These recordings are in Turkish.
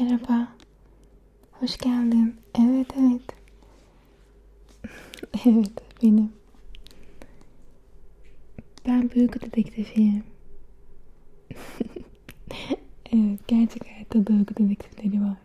Merhaba. Hoş geldin. Evet, evet. evet, benim. Ben duygu dedektifiyim. evet, gerçek hayatta duygu dedektifleri var.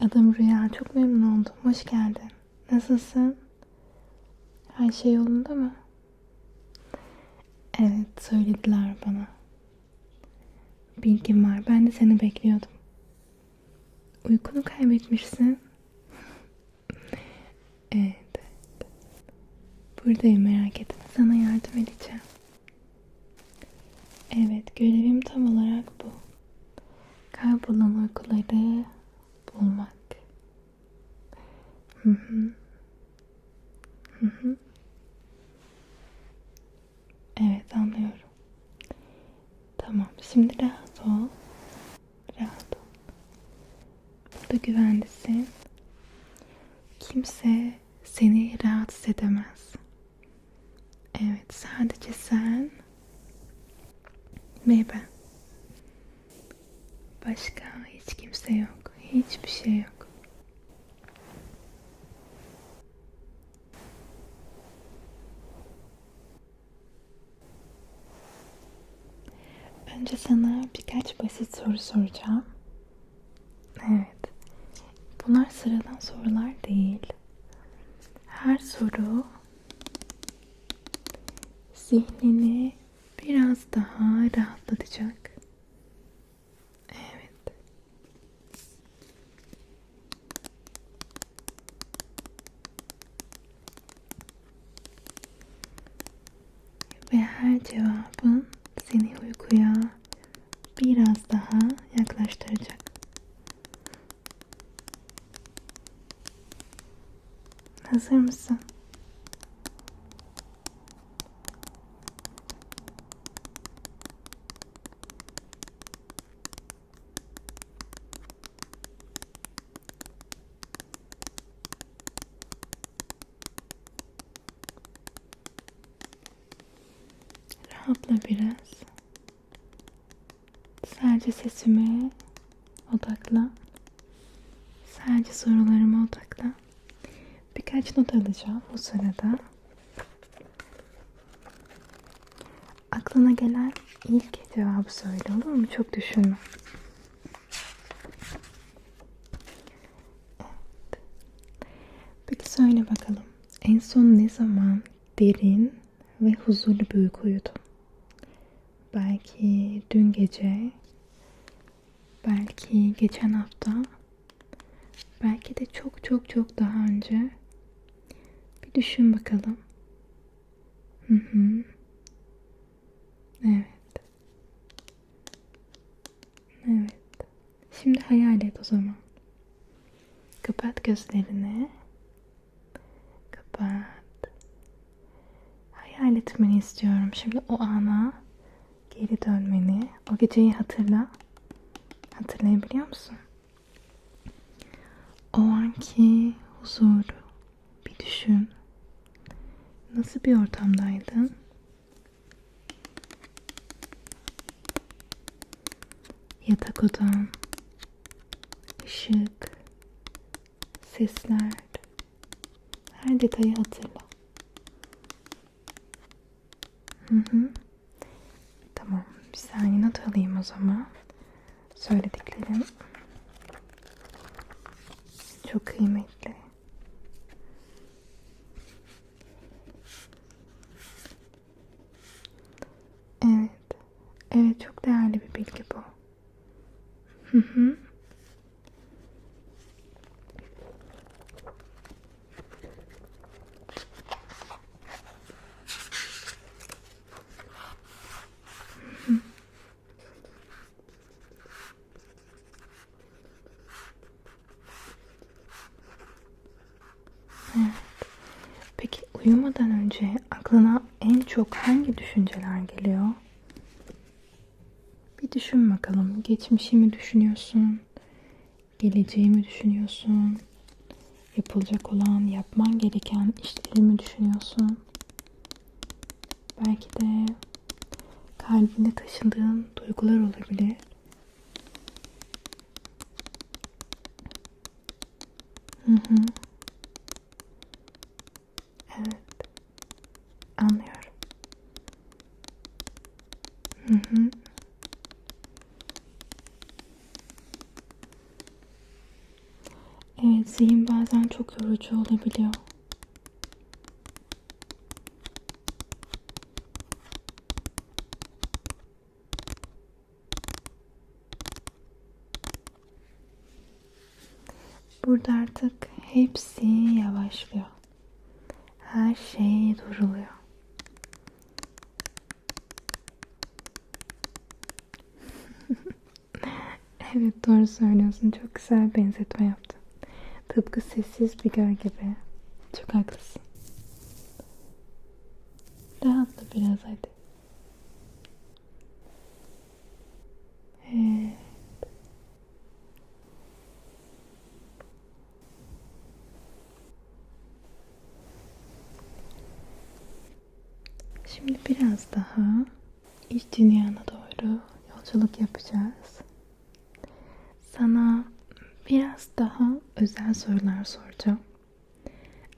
Adım Rüya. Çok memnun oldum. Hoş geldin. Nasılsın? Her şey yolunda mı? Evet, söylediler bana. Bilgim var. Ben de seni bekliyordum. Uykunu kaybetmişsin. evet, evet. Buradayım merak etme. Sana yardım edeceğim. Evet, görevim tam olarak bu. Kaybolan uykuları bulmak. Hı hı. Hı hı. Evet, anlıyorum. Tamam, şimdi rahat ol. Rahat ol. Burada güvendesin. Kimse seni rahatsız edemez. Evet, sadece sen ve ben. Başka hiç kimse yok. Hiçbir şey yok. Önce sana birkaç basit soru soracağım. Evet. Bunlar sıradan sorular değil. Her soru zihnini biraz daha rahatlatacak. Evet. Ve her cevabın seni uykuya biraz daha yaklaştıracak. Hazır mısın? Rahatla biraz. Sadece sesime odaklan. Sadece sorularıma odaklan. Birkaç not alacağım bu sırada. Aklına gelen ilk cevabı söyle olur mu? Çok düşünme. Evet. Peki söyle bakalım. En son ne zaman derin ve huzurlu bir uyku uyudun? Belki dün gece, belki geçen hafta, belki de çok çok çok daha önce. Düşün bakalım. Hı hı. Evet. Evet. Şimdi hayal et o zaman. Kapat gözlerini. Kapat. Hayal etmeni istiyorum. Şimdi o ana geri dönmeni, o geceyi hatırla. Hatırlayabiliyor musun? O anki huzuru bir düşün. Nasıl bir ortamdaydın? Yatak odan, ışık, sesler, her detayı hatırla. Hı hı. Tamam, bir saniye not alayım o zaman. Söylediklerim çok kıymetli. Evet. Evet çok değerli Düşün bakalım. Geçmişimi düşünüyorsun. Geleceğimi düşünüyorsun. Yapılacak olan, yapman gereken işlerimi düşünüyorsun. Belki de kalbinde taşındığın duygular olabilir. Hı hı. Zihin bazen çok yorucu olabiliyor. Burada artık hepsi yavaşlıyor. Her şey duruluyor. evet doğru söylüyorsun. Çok güzel benzetme yaptın. Tıpkı sessiz bir göl gibi. Çok haklısın. Rahatla biraz hadi. Evet. Şimdi biraz daha iç dünyana doğru yolculuk yapacağız. Sana biraz daha özel sorular soracağım.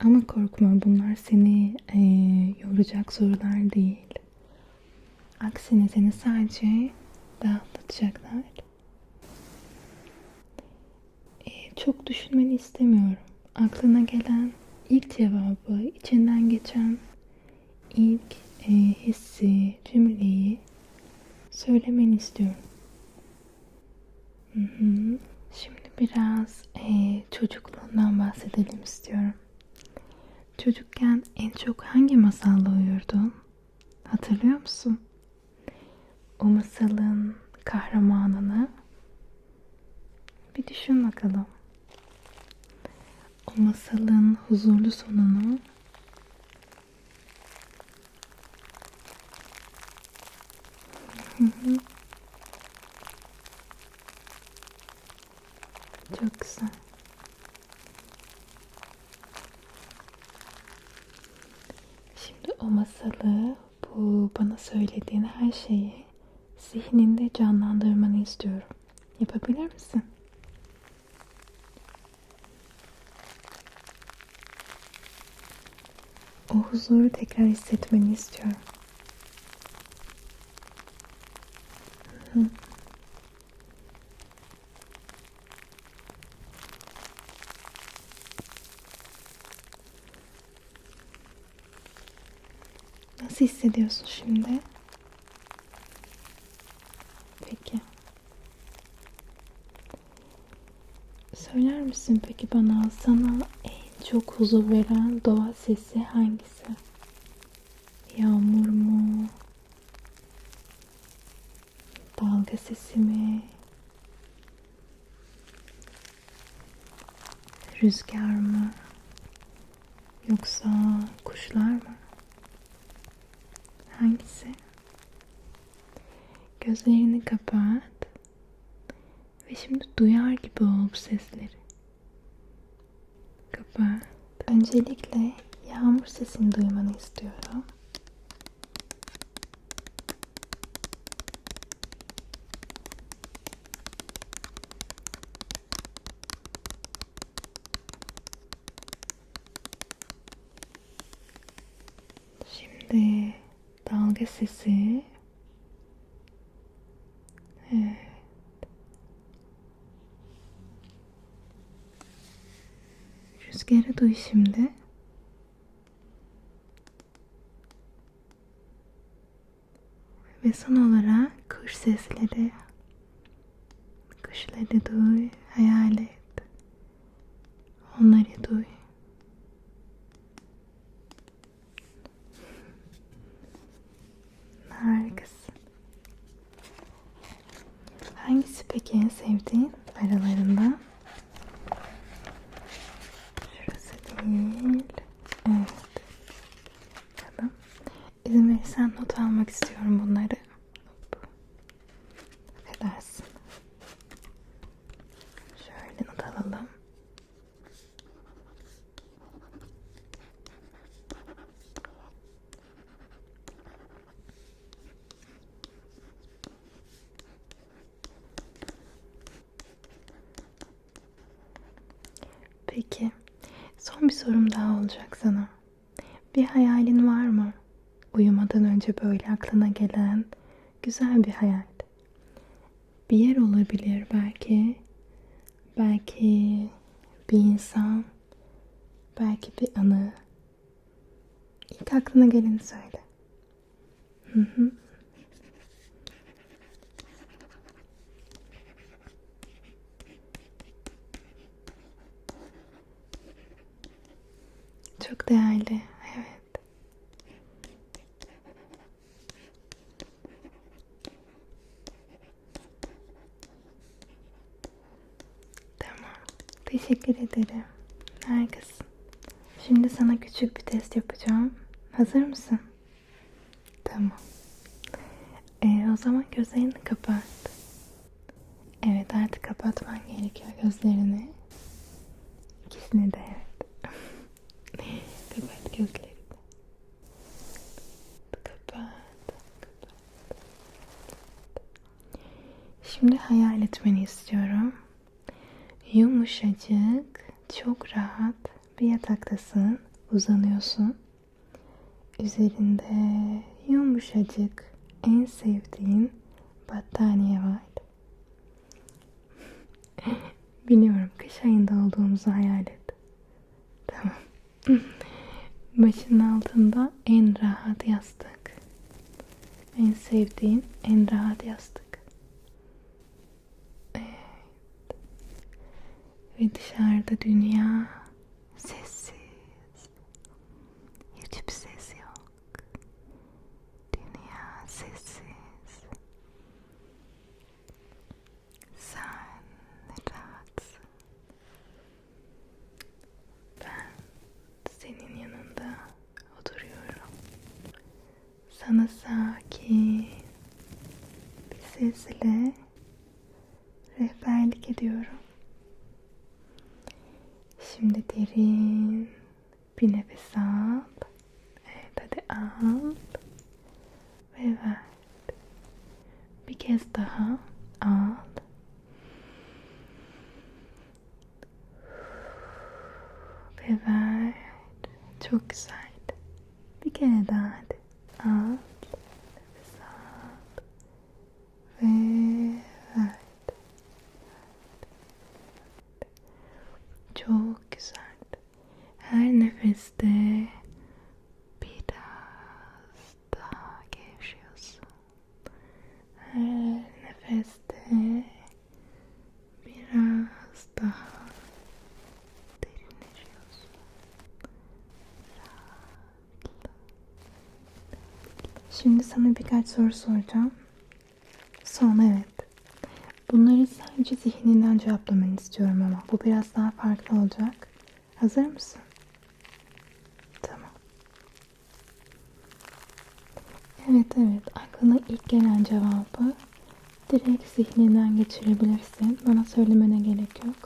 Ama korkma bunlar seni e, yoracak sorular değil. Aksine seni sadece rahatlatacaklar. E, çok düşünmeni istemiyorum. Aklına gelen ilk cevabı, içinden geçen ilk e, hissi, cümleyi söylemeni istiyorum. Hı hı. Şimdi biraz e, çocukluğundan bahsedelim istiyorum. Çocukken en çok hangi masalla uyurdun? Hatırlıyor musun? O masalın kahramanını bir düşün bakalım. O masalın huzurlu sonunu Hı hı. Çok güzel. Şimdi o masalı, bu bana söylediğin her şeyi zihninde canlandırmanı istiyorum. Yapabilir misin? O huzuru tekrar hissetmeni istiyorum. Hı. Nasıl hissediyorsun şimdi? Peki. Söyler misin peki bana sana en çok huzur veren doğa sesi hangisi? Yağmur mu? Dalga sesi mi? Rüzgar mı? Yoksa kuşlar mı? Hangisi? Gözlerini kapat. Ve şimdi duyar gibi ol bu sesleri. Kapat. Öncelikle yağmur sesini duymanı istiyorum. Şimdi dalga sesi. Evet. Rüzgarı duy şimdi. Ve son olarak kuş sesleri. Kuşları duy, hayal et. Onları duy. Harikasın. Hangisi peki en sevdiğin aralarında? Şurası değil. Evet. Tamam. İzin verirsen not almak istiyorum bunları. Hop. Affedersin. Şöyle not alalım. Peki Son bir sorum daha olacak sana. Bir hayalin var mı? Uyumadan önce böyle aklına gelen güzel bir hayal. Bir yer olabilir belki. Belki bir insan. Belki bir anı. İlk aklına geleni söyle. Hı hı. Çok değerli. Evet. Tamam. Teşekkür ederim. Harikasın. Şimdi sana küçük bir test yapacağım. Hazır mısın? Tamam. Ee, o zaman gözlerini kapat. Evet artık kapatman gerekiyor gözlerini. İkisini de gözlerini. Şimdi hayal etmeni istiyorum. Yumuşacık, çok rahat bir yataktasın. Uzanıyorsun. Üzerinde yumuşacık en sevdiğin battaniye var. Biliyorum kış ayında olduğumuzu hayal et. Tamam. Başının altında en rahat yastık. En sevdiğin en rahat yastık. Evet. Ve dışarıda dünya sessiz. Hiçbir ses yok. Dünya sessiz. Sen rahatsın. Ben senin yanında oturuyorum. Sakin bir sesle rehberlik ediyorum. Şimdi derin bir nefes al. Evet hadi al ve ver. Bir kez daha al. Ve ver. Çok güzel. Bir kere daha hadi. Al. Nefes al. Ve ver. Çok güzel. Her nefeste biraz daha gevşiyorsun. Her nefeste biraz daha derinleşiyorsun. Rahatla. Şimdi sana birkaç soru soracağım. Son evet. Bunları sadece zihninden cevaplamanı istiyorum ama bu biraz daha farklı olacak. Hazır mısın? Tamam. Evet evet aklına ilk gelen cevabı direkt zihninden geçirebilirsin. Bana söylemene gerek yok.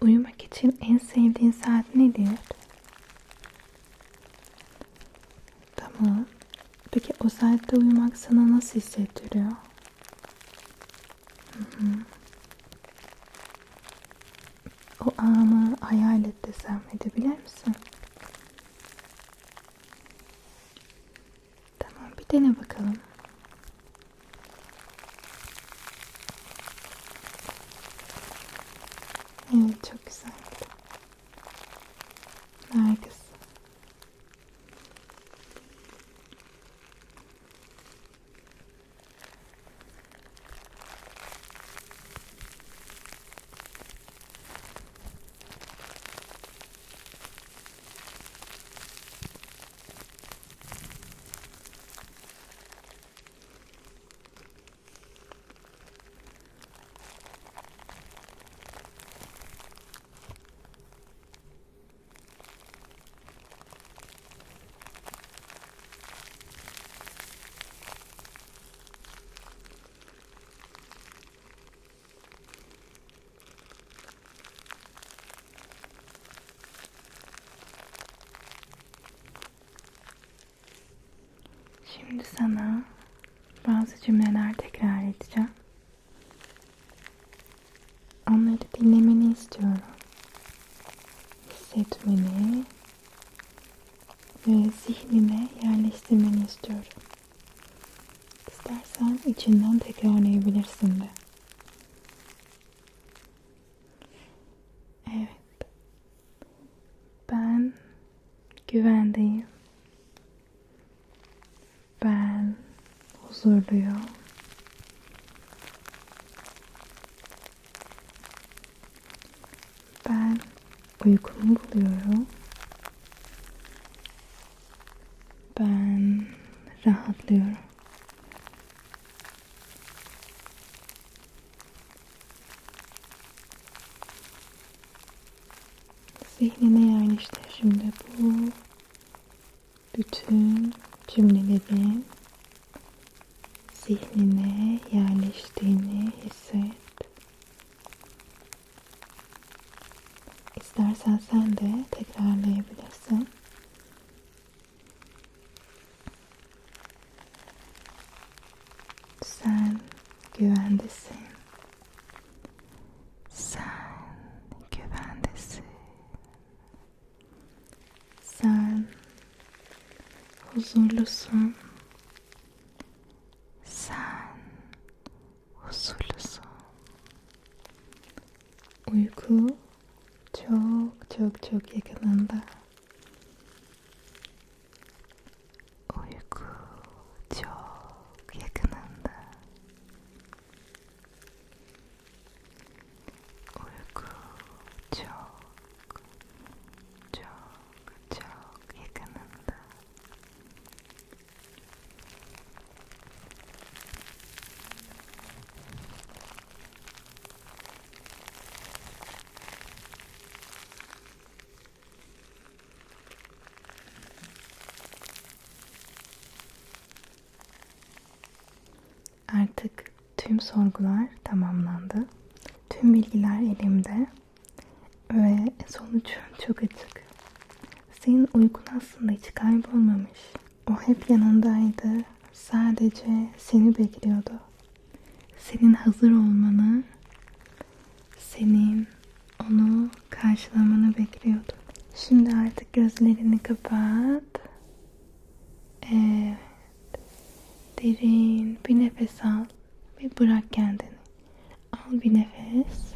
Uyumak için en sevdiğin saat nedir? Tamam. Peki o saatte uyumak sana nasıl hissettiriyor? Hı hı. O anı hayal et desem edebilir misin? Tamam bir dene bakalım. Evet çok güzel. Harikasın. Şimdi sana bazı cümleler tekrar edeceğim. e, zihnine yerleştirmeni istiyorum. İstersen içinden tekrarlayabilirsin de. Evet. Ben güvendeyim. Ben huzurluyum. Ben uykumu buluyorum. Ben rahatlıyorum. Huzurlusun. Sen huzurlusun. Uyku çok çok çok yakınında. Artık tüm sorgular tamamlandı. Tüm bilgiler elimde ve sonuç çok açık. Senin uykun aslında hiç kaybolmamış. O hep yanındaydı. Sadece seni bekliyordu. Senin hazır olmanı, senin onu karşılamanı bekliyordu. Şimdi artık gözlerini kapat. Evet. Derin bir nefes al ve bırak kendini. Al bir nefes.